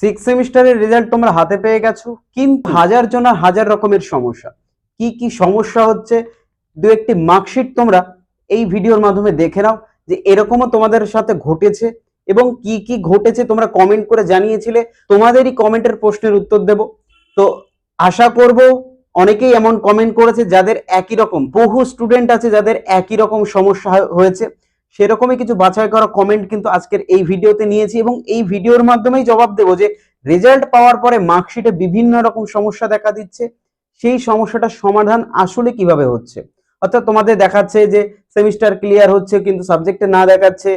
Six সেমিস্টারের result তোমরা হাতে পেয়ে গেছো, কিন্তু হাজার জনের হাজার রকমের সমস্যা। কি কি সমস্যা হচ্ছে? দু একটি মার্কশিট তোমরা এই ভিডিওর মাধ্যমে দেখে নাও যে এরকমও তোমাদের সাথে ঘটেছে এবং কি কি ঘটেছে তোমরা কমেন্ট করে জানিয়েছিলে। তোমাদেরই কমেন্টের প্রশ্নের উত্তর দেব। তো আশা করব অনেকেই এমন কমেন্ট করেছে যাদের একই রকম, বহু স্টুডেন্ট আছে যাদের একই রকম সমস্যা হয়েছে। সেরকমই কিছু বাছাই করা কমেন্ট কিন্তু আজকের এই ভিডিওতে নিয়েছি এবং এই ভিডিওর মাধ্যমেই জবাব দেবো যে রেজাল্ট পাওয়ার পরে মার্কশিটে বিভিন্ন রকম সমস্যা দেখা দিচ্ছে। সেই সমস্যাটার সমাধান আসলে কীভাবে হচ্ছে? অর্থাৎ তোমাদের দেখাচ্ছে যে সেমিস্টার ক্লিয়ার হচ্ছে কিন্তু সাবজেক্টে না দেখাচ্ছে।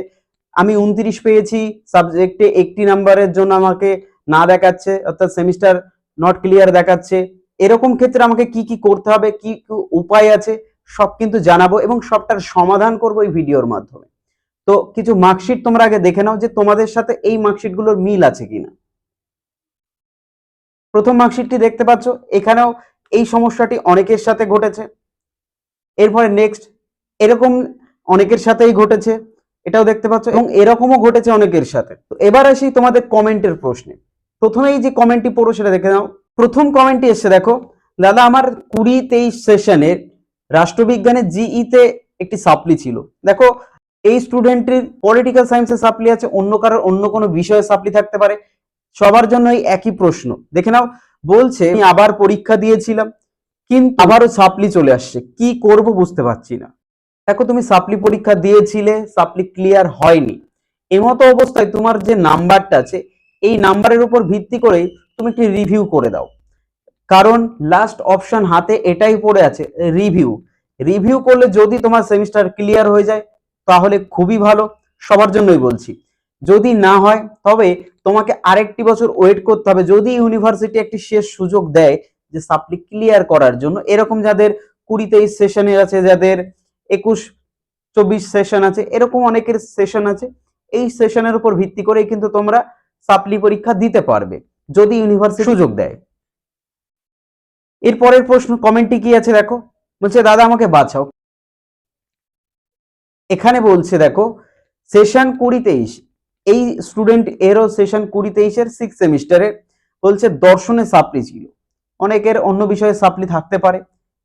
আমি উনত্রিশ পেয়েছি সাবজেক্টে একটি নাম্বারের জন্য আমাকে না দেখাচ্ছে, অর্থাৎ সেমিস্টার নট ক্লিয়ার দেখাচ্ছে। এরকম ক্ষেত্রে আমাকে কি কি করতে হবে, কি কি উপায় আছে, সব কিন্তু জানাব এবং সবটার সমাধান করব এই ভিডিওর মাধ্যমে। তো কিছু মার্কশিট তোমরা আগে দেখে নাও যে তোমাদের সাথে এই মার্কশিটগুলোর মিল আছে কিনা। প্রথম মার্কশিটটি দেখতে পাচ্ছ, এখানেও এই সমস্যাটি অনেকের সাথে ঘটেছে। এরপরে নেক্সট এরকম অনেকের সাথেই ঘটেছে, এটাও দেখতে পাচ্ছ, এবং এরকমও ঘটেছে অনেকের সাথে। তো এবার আসি তোমাদের কমেন্টের প্রশ্নে। প্রথমেই যে কমেন্টটি পড়ো সেটা দেখে নাও। প্রথম কমেন্টটি এসে দেখো, দাদা, আমার কুড়ি তেইশ সেশনের রাষ্ট্রবিজ্ঞানের জিইতে একটি সাপ্লি ছিল। দেখো এই স্টুডেন্টের পলিটিক্যাল সায়েন্সের সাপ্লি আছে, অন্য কারোর অন্য কোনো বিষয়ে সাপ্লি থাকতে পারে। সবার জন্য এই একই প্রশ্ন। দেখে নাও, বলছে, আমি আবার পরীক্ষা দিয়েছিলাম, কিন্তু আবারও সাপ্লি চলে আসছে। কি করব বুঝতে পারছি না। দেখো, তুমি সাপ্লি পরীক্ষা দিয়েছিলে সাপ্লি ক্লিয়ার হয়নি। এমতো অবস্থায় তোমার যে নাম্বারটা আছে, এই নাম্বারের উপর ভিত্তি করে তুমি একটি রিভিউ করে দাও। কারণ লাস্ট অপশন হাতে এটাই পড়ে আছে রিভিউ রিভিউ করলে যদি তোমার সেমিস্টার ক্লিয়ার হয়ে যায় তাহলে খুবই ভালো, সবার জন্যই বলছি। যদি না হয়, তবে তোমাকে আরেকটি বছর ওয়েট করতে হবে। যদি ইউনিভার্সিটি একটি শেষ সুযোগ দেয় যে সাপ্লি ক্লিয়ার করার জন্য, এরকম যাদের কুড়ি তেইশ সেশনের আছে, যাদের একুশ চব্বিশ সেশন আছে, এরকম অনেকের সেশন আছে। এই সেশনের উপর ভিত্তি করেই কিন্তু তোমরা সাপ্লি পরীক্ষা দিতে পারবে, যদি ইউনিভার্সিটি সুযোগ দেয়। এরপরের প্রশ্ন কমেন্টটি কি আছে দেখো। বলছে, দাদা, আমাকে বাঁচাও। এখানে বলছে দেখো সেশন কুড়ি তেইশ। এই স্টুডেন্ট এরও সেশন কুড়ি তেইশের সিক্স সেমিস্টারে বলছে দর্শনে সাপ্লি ছিল। অনেকের অন্য বিষয়ে সাপ্লি থাকতে পারে।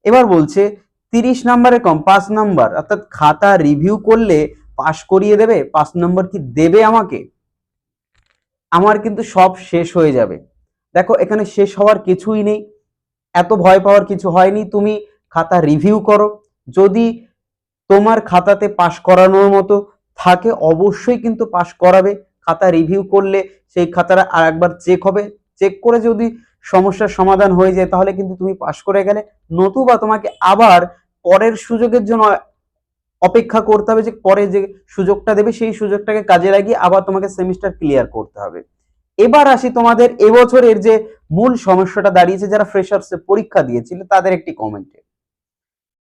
এবার বলছে তিরিশ নাম্বারে কম, পাঁচ নাম্বার, অর্থাৎ খাতা রিভিউ করলে পাশ করিয়ে দেবে, পাঁচ নাম্বার কি দেবে আমাকে? আমার কিন্তু সব শেষ হয়ে যাবে। দেখো, এখানে শেষ হওয়ার কিছুই নেই। এত ভয় পাওয়ার কিছু হয়নি। তুমি খাতা রিভিউ করো। যদি তোমার খাতাতে পাশ করানোর মতো থাকে, অবশ্যই কিন্তু পাশ করাবে। খাতা রিভিউ করলে সেই খাতাটা আর একবার চেক হবে। চেক করে যদি সমস্যার সমাধান হয়ে যায়, তাহলে কিন্তু তুমি পাশ করে গেলে নতুবা তোমাকে আবার পরের সুযোগের জন্য অপেক্ষা করতে হবে যে পরে যে সুযোগটা দেবে, সেই সুযোগটাকে কাজে লাগিয়ে আবার তোমাকে সেমিস্টার ক্লিয়ার করতে হবে। এবার আসি তোমাদের এবছরের যে মূল সমস্যাটা দাঁড়িয়েছে, যারা ফ্রেশার্স পরীক্ষা দিয়েছিল, তাদের একটি কমেন্টে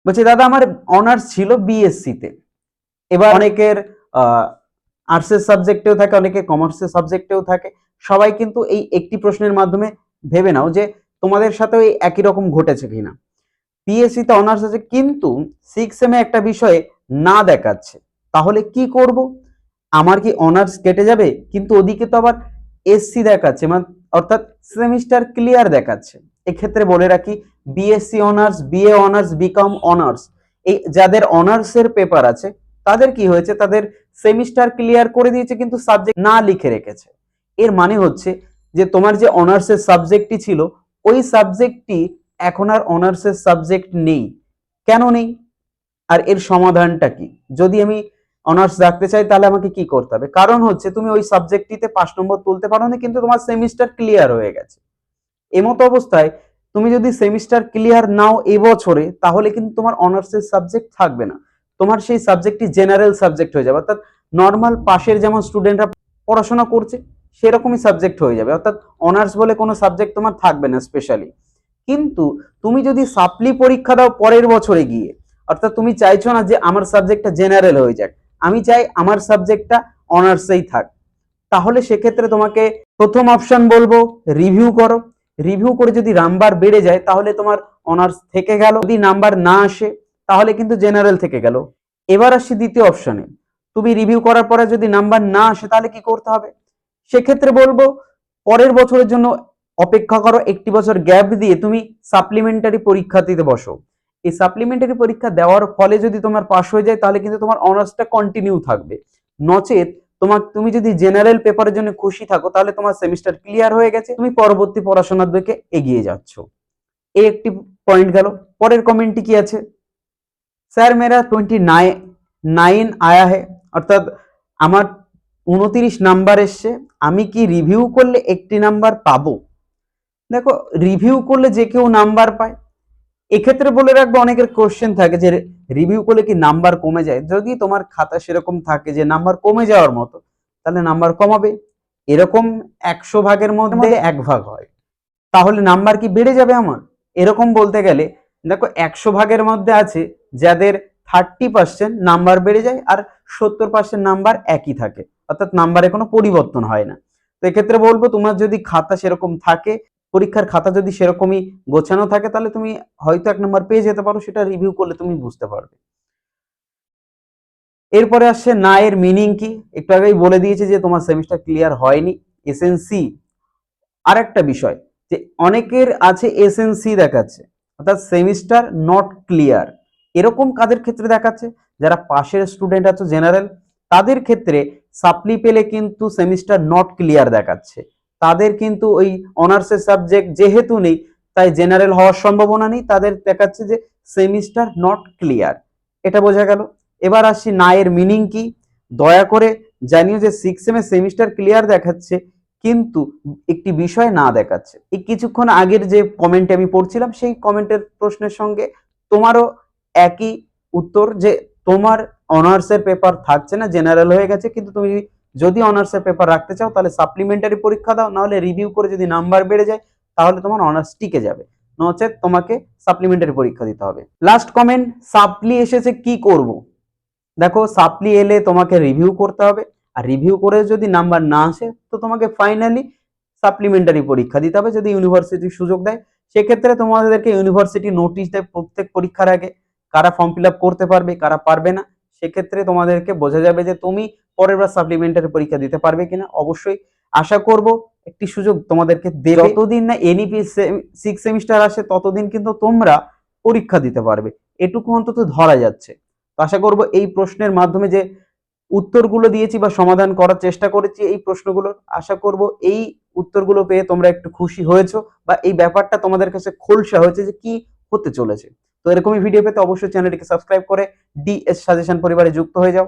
বলছে, দাদা, আমার অনার্স ছিল বিএসসি তে। এবার অনেকের আর্টসের সাবজেক্টেও থাকে, অনেকে কমার্সের সাবজেক্টেও থাকে। সবাই কিন্তু এই একটি প্রশ্নের মাধ্যমে ভেবে নাও যে তোমাদের সাথে এই একই রকম ঘটেছে কিনা। পিএসসি তে অনার্স আছে, কিন্তু সিক্স এম একটা বিষয়ে না দেখাচ্ছে। তাহলে কি করব? আমার কি অনার্স কেটে যাবে? কিন্তু ওদিকে তো আবার এসসি দেখাচ্ছে মানে অর্থাৎ সেমিস্টার ক্লিয়ার দেখাচ্ছে। এক্ষেত্রে বলে রাখি BSc honours BA honours BCom honours এই যাদের অনার্সের পেপার আছে, তাদের কি হয়েছে? তাদের সেমিস্টার ক্লিয়ার করে দিয়েছে, কিন্তু সাবজেক্ট না লিখে রেখেছে। এর মানে হচ্ছে যে তোমার যে অনার্সের সাবজেক্টটি ছিল, ওই সাবজেক্টটি এখন আর অনার্সের সাবজেক্ট নেই। কেন নেই? আর এর সমাধানটা কি? যদি আমি অনার্স রাখতে চাই, তাহলে আমাকে কি করতে হবে? কারণ হচ্ছে তুমি ওই সাবজেক্টটিতে পাঁচ নম্বর তুলতে পারো না কিন্তু তোমার সেমিস্টার ক্লিয়ার হয়ে গেছে। এমতো অবস্থায় তুমি যদি সেমিস্টার ক্লিয়ার নাও এবছরে তাহলে কিন্তু তোমার অনার্সের সাবজেক্ট থাকবে না। তোমার সেই সাবজেক্টটি জেনারেল সাবজেক্ট হয়ে যাবে। অর্থাৎ নর্মাল পাশের যেমন স্টুডেন্টরা পড়াশোনা করছে, সেরকমই সাবজেক্ট হয়ে যাবে। অর্থাৎ অনার্স বলে কোনো সাবজেক্ট তোমার থাকবে না স্পেশালি কিন্তু তুমি যদি সাপ্লি পরীক্ষা দাও পরের বছরে গিয়ে, অর্থাৎ তুমি চাইছো না যে আমার সাবজেক্টটা জেনারেল হয়ে যাক, আমি চাই আমার সাবজেক্টটা অনার্সেই থাক। তাহলে সেক্ষেত্রে তোমাকে প্রথম অপশন বলব রিভিউ করো। রিভিউ করে যদি নাম্বার বেড়ে যায়, তাহলে তোমার অনার্স থেকে গেল। যদি নাম্বার না আসে, তাহলে কিন্তু জেনারেল থেকে গেল। এবার আসছি দ্বিতীয় অপশনে তুমি রিভিউ করার পরে যদি নাম্বার না আসে, তাহলে কি করতে হবে? সেক্ষেত্রে বলব, পরের বছরের জন্য অপেক্ষা করো, একটি বছর গ্যাপ দিয়ে তুমি সাপ্লিমেন্টারি পরীক্ষা দিতে বসো। এই সাপ্লিমেন্টারি পরীক্ষা দেওয়ার ফলে যদি তোমার পাশ হয়ে যায়, তাহলে কিন্তু তোমার অনার্সটা কন্টিনিউ থাকবে। নচেত তোমার তুমি যদি জেনারেল পেপারের জন্য খুশি থাকো, তাহলে তোমার সেমিস্টার ক্লিয়ার হয়ে গেছে। তুমি পরবর্তী পড়াশোনার দিকে এগিয়ে যাচ্ছ। এই একটি পয়েন্ট গেল। পরের কমেন্টটি কি আছে? স্যার মেরা টোয়েন্টি নাইন আয়া হে। অর্থাৎ আমার উনতিরিশ নাম্বার এসছে। আমি কি রিভিউ করলে একটি নাম্বার পাবো? দেখো রিভিউ করলে যে কেউ নাম্বার পায়। এক্ষেত্রে বলে রাখব, অনেকের কোশ্চেন থাকে যে রিভিউ করলে কি নাম্বার কমে যায়? যদি তোমার খাতা সেরকম থাকে যে নাম্বার কমে যাওয়ার মতো তাহলে নাম্বার কমাবে। এরকম একশো ভাগের মধ্যে এক ভাগ হয়। তাহলে নাম্বার কি বেড়ে যাবে আমার? এরকম বলতে গেলে দেখো একশো ভাগের মধ্যে আছে যাদের থার্টি পার্সেন্ট নাম্বার বেড়ে যায় আর সত্তর পার্সেন্ট নাম্বার একই থাকে। অর্থাৎ নাম্বারে কোনো পরিবর্তন হয় না। তো এক্ষেত্রে বলব তোমার যদি খাতা সেরকম থাকে পরীক্ষার খাতা যদি সেরকমই গোছানো থাকে, তাহলে তুমি হয়তো এক নম্বর পেয়ে যেতে পারো, সেটা রিভিউ করলে তুমি বুঝতে পারবে। এরপরে আসছে না এর মিনিং কি? একটু আগেই বলে দিয়েছে যে তোমার সেমিস্টার ক্লিয়ার হয়নি। এসএনসি আর একটা বিষয়, যে অনেকের আছে এসএনসি দেখাচ্ছে, অর্থাৎ সেমিস্টার নট ক্লিয়ার এরকম কাদের ক্ষেত্রে দেখাচ্ছে? যারা পাশের স্টুডেন্ট আছে জেনারেল তাদের ক্ষেত্রে সাপ্লি পেলে কিন্তু সেমিস্টার নট ক্লিয়ার দেখাচ্ছে। তাদের কিন্তু ওই অনার্সের সাবজেক্ট যেহেতু নেই, তাই জেনারেল হওয়ার সম্ভাবনা নেই, তাদের দেখাচ্ছে যে সেমিস্টার নট ক্লিয়ার এটা বোঝা গেল। এবার আসি না এর মিনিং কি? দয়া করে জানিও যে সিক্স সেমের সেমিস্টার ক্লিয়ার দেখাচ্ছে, কিন্তু একটি বিষয় না দেখাচ্ছে। এই কিছুক্ষণ আগের যে কমেন্টে আমি পড়ছিলাম, সেই কমেন্টের প্রশ্নের সঙ্গে তোমারও একই উত্তর যে তোমার অনার্সের পেপার থাকছে না জেনারেল হয়ে গেছে, কিন্তু তুমি যদি অনার্সের পেপার রাখতে চাও, তাহলে সাপ্লিমেন্টারি পরীক্ষা দাও, নাহলে রিভিউ করে যদি নাম্বার বেড়ে যায়, তাহলে তোমার অনার্স টিকে যাবে। নচেত তোমাকে সাপ্লিমেন্টারি পরীক্ষা দিতে হবে। লাস্ট কমেন্ট সাপ্লি এসেছে কি করব? দেখো সাপ্লি এলে তোমাকে রিভিউ করতে হবে, আর রিভিউ করে যদি নাম্বার না আসে, তো তোমাকে ফাইনালি সাপ্লিমেন্টারি পরীক্ষা দিতে হবে যদি ইউনিভার্সিটি সুযোগ দেয়। সেক্ষেত্রে তোমাদেরকে ইউনিভার্সিটি নোটিশ দেয় প্রত্যেক পরীক্ষার আগে, কারা ফর্ম ফিল করতে পারবে, কারা পারবে না। সেক্ষেত্রে তোমাদেরকে বোঝা যাবে যে তুমি পরের বার সাপ্লিমেন্টারি পরীক্ষা দিতে পারবে কিনা। অবশ্যই আশা করব একটি সুযোগ তোমাদেরকে দেবে। যতদিন না এনইপি সিক্স সেমিস্টার আসে ততদিন কিন্তু তোমরা পরীক্ষা দিতে পারবে। এটুকু অন্তত ধরা যাচ্ছে। তো আশা করব এই প্রশ্নের মাধ্যমে যে উত্তরগুলো দিয়েছি বা সমাধান করার চেষ্টা করেছি এই প্রশ্নগুলোর আশা করব এই উত্তরগুলো পেয়ে তোমরা একটু খুশি হয়েছো বা এই ব্যাপারটা তোমাদের কাছে খোলসা হয়েছে যে কি হতে চলেছে। তো এরকমই ভিডিও পেতে অবশ্যই চ্যানেলটিকে সাবস্ক্রাইব করে ডিএস সাজেশন পরিবারে যুক্ত হয়ে যাও।